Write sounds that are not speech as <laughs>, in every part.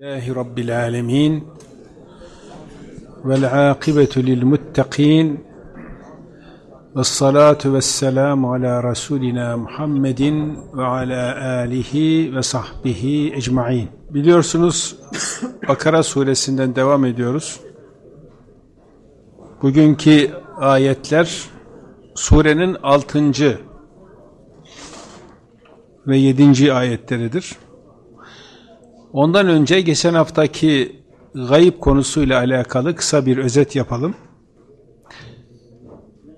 Lillahi Rabbil Alemin Vel akibetu lil muttakin Ves salatu ves selamu ala Resulina Muhammedin ve ala alihi ve sahbihi ecmain Biliyorsunuz Bakara suresinden devam ediyoruz. Bugünkü ayetler surenin 6. ve 7. ayetleridir. Ondan önce geçen haftaki gayip konusuyla alakalı kısa bir özet yapalım.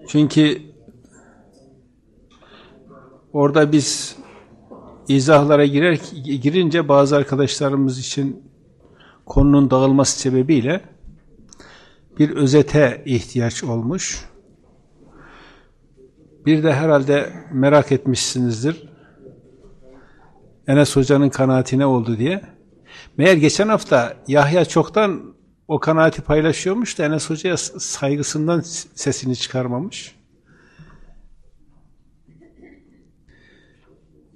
Çünkü orada biz izahlara girer, girince bazı arkadaşlarımız için konunun dağılması sebebiyle bir özete ihtiyaç olmuş. Bir de herhalde merak etmişsinizdir. Enes Hoca'nın kanaati ne oldu diye. Meğer geçen hafta Yahya çoktan o kanaati paylaşıyormuş da Enes Hoca'ya saygısından sesini çıkarmamış.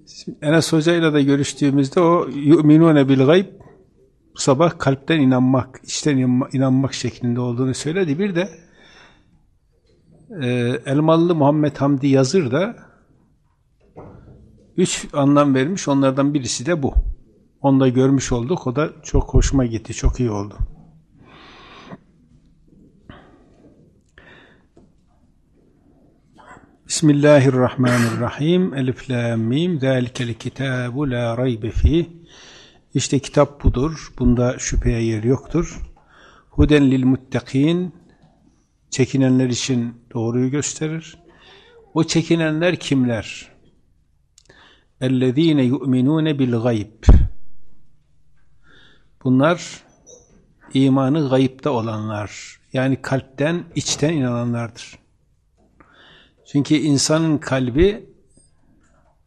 Şimdi Enes Hoca ile de görüştüğümüzde o yu'minune bil gayb bu sabah kalpten inanmak, içten inanmak şeklinde olduğunu söyledi. Bir de e, Elmalı Muhammed Hamdi Yazır da üç anlam vermiş. Onlardan birisi de bu. Onu da görmüş olduk. O da çok hoşuma gitti. Çok iyi oldu. Bismillahirrahmanirrahim. Elif lam mim. Zalikel kitabu la raybe fi. İşte kitap budur. Bunda şüpheye yer yoktur. Huden lil muttakin. Çekinenler için doğruyu gösterir. O çekinenler kimler? Ellezine yu'minune bil gayb. Bunlar imanı gayipte olanlar. Yani kalpten, içten inananlardır. Çünkü insanın kalbi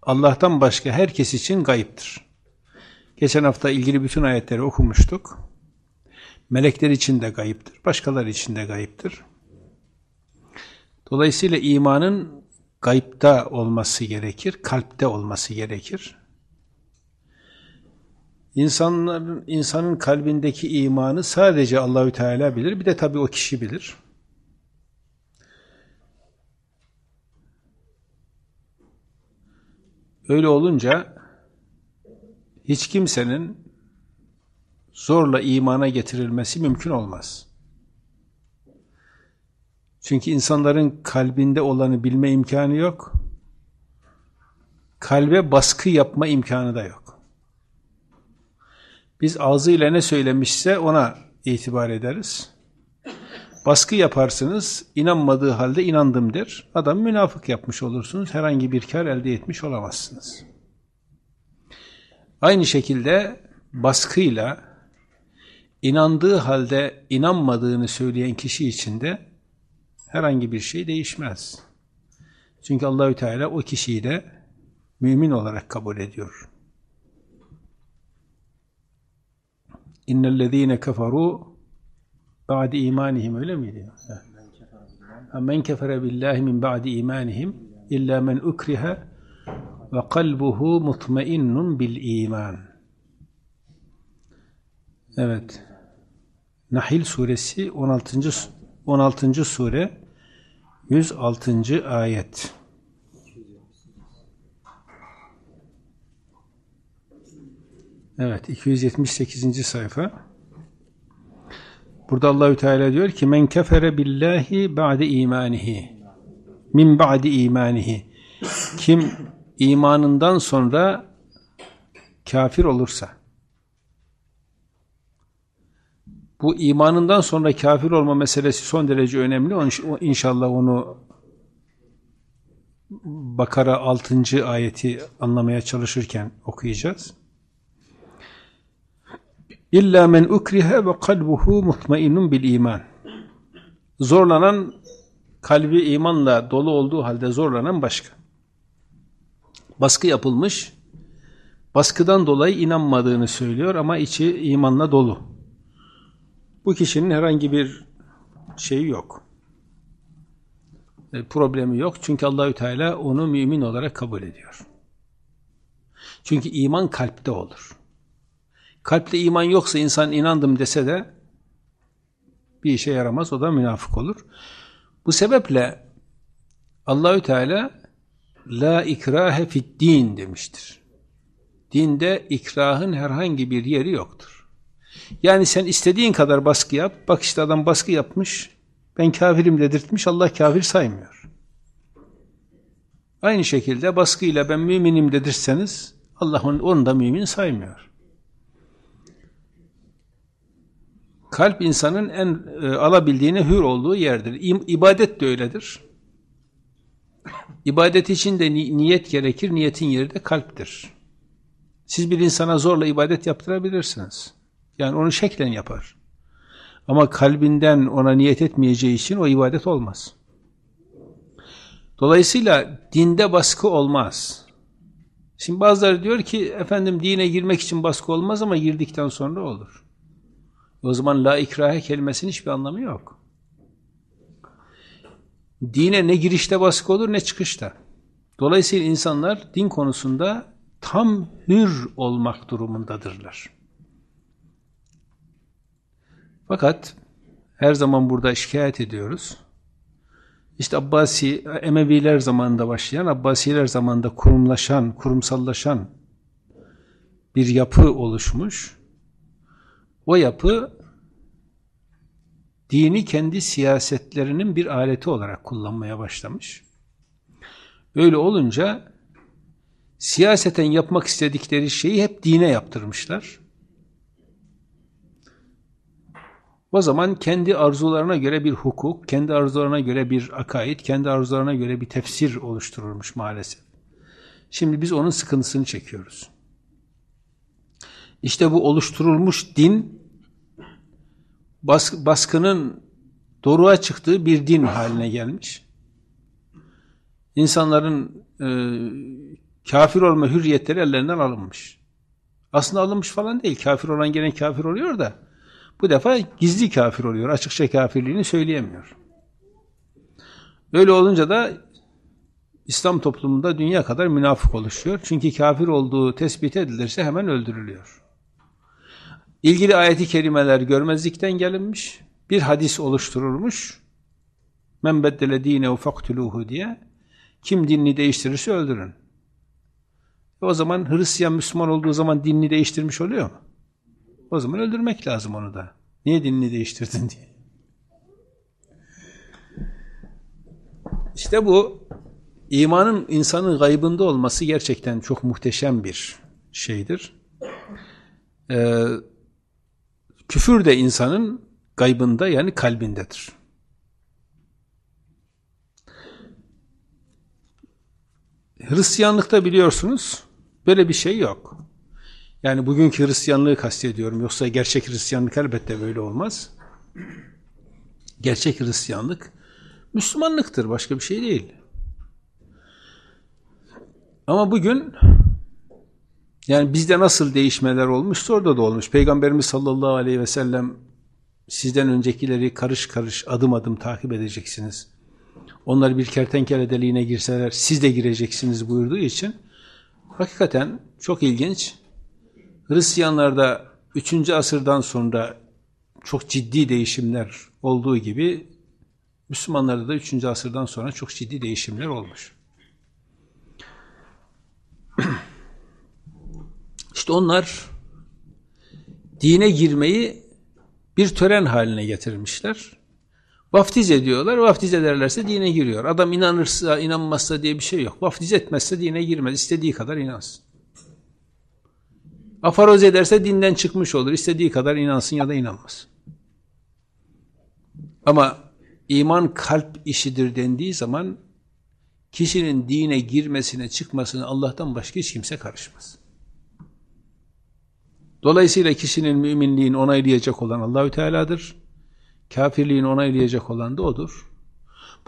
Allah'tan başka herkes için gayiptir. Geçen hafta ilgili bütün ayetleri okumuştuk. Melekler için de gayiptir, başkaları için de gayiptir. Dolayısıyla imanın gayipte olması gerekir, kalpte olması gerekir. İnsanların insanın kalbindeki imanı sadece Allahü Teala bilir. Bir de tabii o kişi bilir. Öyle olunca hiç kimsenin zorla imana getirilmesi mümkün olmaz. Çünkü insanların kalbinde olanı bilme imkanı yok. Kalbe baskı yapma imkanı da yok. Biz ağzıyla ne söylemişse ona itibar ederiz. Baskı yaparsınız, inanmadığı halde inandım der. Adam münafık yapmış olursunuz, herhangi bir kar elde etmiş olamazsınız. Aynı şekilde baskıyla inandığı halde inanmadığını söyleyen kişi için de herhangi bir şey değişmez. Çünkü Allahü Teala o kişiyi de mümin olarak kabul ediyor. İnnellezîne keferû ba'de imanihim öyle miydi? Men kefere billahi min ba'di imanihim illa men ukriha ve kalbuhu mutmainnun bil iman. Evet. Nahil suresi 16. 16. sure 106. ayet. Evet 278. sayfa. Burada Allahü Teala diyor ki men kefere billahi ba'de imanihi. Min ba'di imanihi. Kim imanından sonra kafir olursa bu imanından sonra kafir olma meselesi son derece önemli. İnşallah onu Bakara 6. ayeti anlamaya çalışırken okuyacağız. İlla men ukrihe ve kalbuhu mutmainnun bil iman. Zorlanan kalbi imanla dolu olduğu halde zorlanan başka. Baskı yapılmış. Baskıdan dolayı inanmadığını söylüyor ama içi imanla dolu. Bu kişinin herhangi bir şeyi yok. E, problemi yok. Çünkü Allahü Teala onu mümin olarak kabul ediyor. Çünkü iman kalpte olur Kalpte iman yoksa insan inandım dese de bir işe yaramaz. O da münafık olur. Bu sebeple Allahü Teala la ikrahe fid din demiştir. Dinde ikrahın herhangi bir yeri yoktur. Yani sen istediğin kadar baskı yap. Bak işte adam baskı yapmış. Ben kafirim dedirtmiş. Allah kafir saymıyor. Aynı şekilde baskıyla ben müminim dedirseniz Allah onu da mümin saymıyor. Kalp insanın en e, alabildiğine hür olduğu yerdir. İbadet de öyledir. İbadet için de ni niyet gerekir. Niyetin yeri de kalptir. Siz bir insana zorla ibadet yaptırabilirsiniz. Yani onu şeklen yapar. Ama kalbinden ona niyet etmeyeceği için o ibadet olmaz. Dolayısıyla dinde baskı olmaz. Şimdi bazıları diyor ki efendim dine girmek için baskı olmaz ama girdikten sonra olur. O zaman la ikrahe kelimesinin hiçbir anlamı yok. Dine ne girişte baskı olur ne çıkışta. Dolayısıyla insanlar din konusunda tam hür olmak durumundadırlar. Fakat her zaman burada şikayet ediyoruz. İşte Abbasi, Emeviler zamanında başlayan, Abbasiler zamanında kurumlaşan, kurumsallaşan bir yapı oluşmuş. O yapı dini kendi siyasetlerinin bir aleti olarak kullanmaya başlamış. Öyle olunca siyaseten yapmak istedikleri şeyi hep dine yaptırmışlar. O zaman kendi arzularına göre bir hukuk, kendi arzularına göre bir akaid, kendi arzularına göre bir tefsir oluşturulmuş maalesef. Şimdi biz onun sıkıntısını çekiyoruz. İşte bu oluşturulmuş din, bas, baskının doruğa çıktığı bir din haline gelmiş. İnsanların e, kafir olma hürriyetleri ellerinden alınmış. Aslında alınmış falan değil. Kafir olan gene kafir oluyor da bu defa gizli kafir oluyor. Açıkça kafirliğini söyleyemiyor. Öyle olunca da İslam toplumunda dünya kadar münafık oluşuyor. Çünkü kafir olduğu tespit edilirse hemen öldürülüyor. İlgili ayeti kerimeler görmezlikten gelinmiş. Bir hadis oluşturulmuş. Men beddele dinehu faktuluhu diye. Kim dinini değiştirirse öldürün. O zaman Hristiyan Müslüman olduğu zaman dinini değiştirmiş oluyor mu? O zaman öldürmek lazım onu da. Niye dinini değiştirdin <laughs> diye. İşte bu imanın insanın gaybında olması gerçekten çok muhteşem bir şeydir. Ee, küfür de insanın gaybında yani kalbindedir. Hristiyanlıkta biliyorsunuz böyle bir şey yok. Yani bugünkü Hristiyanlığı kastediyorum. Yoksa gerçek Hristiyanlık elbette böyle olmaz. Gerçek Hristiyanlık Müslümanlıktır. Başka bir şey değil. Ama bugün yani bizde nasıl değişmeler olmuşsa orada da olmuş. Peygamberimiz sallallahu aleyhi ve sellem sizden öncekileri karış karış adım adım takip edeceksiniz. Onlar bir kertenkele deliğine girseler siz de gireceksiniz buyurduğu için hakikaten çok ilginç Hristiyanlarda 3. asırdan sonra çok ciddi değişimler olduğu gibi Müslümanlarda da 3. asırdan sonra çok ciddi değişimler olmuş. İşte onlar dine girmeyi bir tören haline getirmişler. Vaftiz ediyorlar. Vaftiz ederlerse dine giriyor. Adam inanırsa, inanmazsa diye bir şey yok. Vaftiz etmezse dine girmez. İstediği kadar inansın. Afaroz ederse dinden çıkmış olur. İstediği kadar inansın ya da inanmaz. Ama iman kalp işidir dendiği zaman kişinin dine girmesine çıkmasına Allah'tan başka hiç kimse karışmaz. Dolayısıyla kişinin müminliğini onaylayacak olan Allahü Teala'dır. Kafirliğini onaylayacak olan da odur.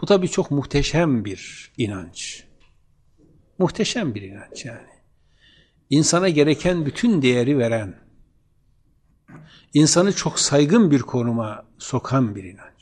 Bu tabii çok muhteşem bir inanç. Muhteşem bir inanç yani insana gereken bütün değeri veren, insanı çok saygın bir konuma sokan bir inanç.